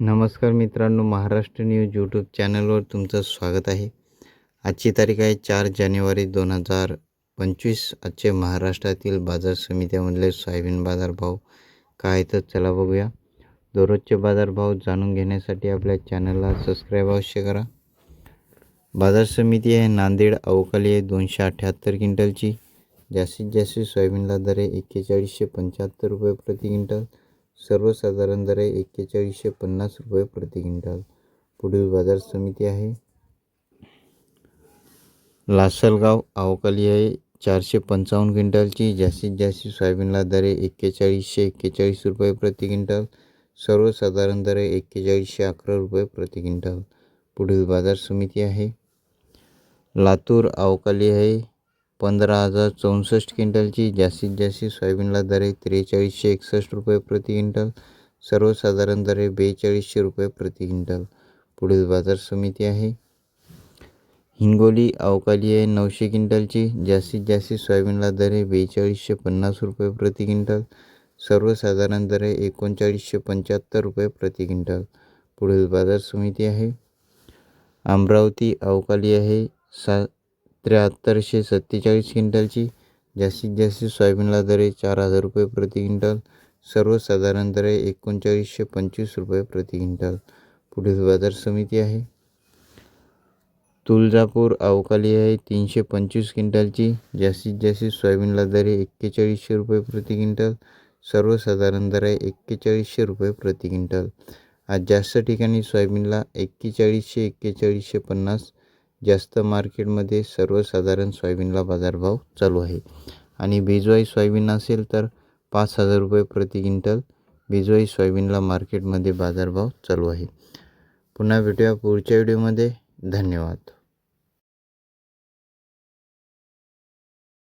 नमस्कार मित्रांनो Maharashtra news YouTube चॅनलवर तुमचं स्वागत आहे. आजची तारीख आहे चार जानेवारी दोन हजार पंचवीस. आजचे महाराष्ट्रातील बाजार समित्यामधले सोयाबीन बाजारभाव काय तर चला बघूया. दररोजचे बाजारभाव जाणून घेण्यासाठी आपल्या चॅनलला सबस्क्राईब अवश्य करा. बाजार समिती आहे नांदेड अवकाली आहे दोनशे अठ्ठ्याहत्तर क्विंटलची. जास्तीत जास्त सोयाबीनला दर आहे एक्केचाळीसशे पंच्याहत्तर रुपये प्रति क्विंटल. सर्वसाधारण दर आहे एक्केचाळीसशे पन्नास रुपये प्रति क्विंटल. पुढील बाजार समिती आहे. लासलगाव अवकाली आहे. चारशे पंचावन्न क्विंटलची जास्तीत जास्त सोयाबीनला दर आहे एक्केचाळीसशे एक्केचाळीस रुपये प्रति क्विंटल. सर्वसाधारण दर आहे एक्केचाळीसशे अकरा रुपये प्रति क्विंटल. पुढील बाजार समिती आहे. लातूर अवकाली आहे. पंधरा हजार चौसष्ट क्विंटलची जास्तीत जास्त सोयाबीनला दर आहे त्रेचाळीसशे एकसष्ट रुपये प्रति क्विंटल. सर्वसाधारण दर आहे बेचाळीसशे रुपये प्रति क्विंटल. पुढील बाजार समिती आहे. हिंगोली अवकाली आहे नऊशे क्विंटलची. जास्तीत जास्त सोयाबीनला दर आहे बेचाळीसशे पन्नास रुपये प्रति क्विंटल. सर्वसाधारण दर आहे एकोणचाळीसशे पंच्याहत्तर रुपये प्रति क्विंटल. पुढील बाजार समिती आहे. अमरावती अवकाली आहे. सा त्र्याहत्तरशे सत्तेचाळीस क्विंटलची जास्तीत जास्त सोयाबीनला दर आहे चार हजार रुपये प्रति क्विंटल. सर्वसाधारण दर आहे एकोणचाळीसशे पंचवीस रुपये प्रति क्विंटल. पुढील बाजार समिती आहे. तुळजापूर अवकाली आहे तीनशे पंचवीस क्विंटलची. जास्तीत जास्त सोयाबीनला दर आहे एक्केचाळीसशे रुपये प्रति क्विंटल. सर्वसाधारण दर आहे एक्केचाळीसशे रुपये प्रति क्विंटल. आज जास्त ठिकाणी सोयाबीनला एक्केचाळीसशे एक्केचाळीसशे पन्नास जास्त मार्केटमध्ये सर्वसाधारण सोयाबीनला बाजारभाव चालू आहे. आणि बेजवाई सोयाबीन असेल तर पाच हजार रुपये प्रति क्विंटल बेजवाई सोयाबीनला मार्केटमध्ये बाजारभाव चालू आहे. पुन्हा भेटूया पुढच्या व्हिडिओमध्ये. धन्यवाद.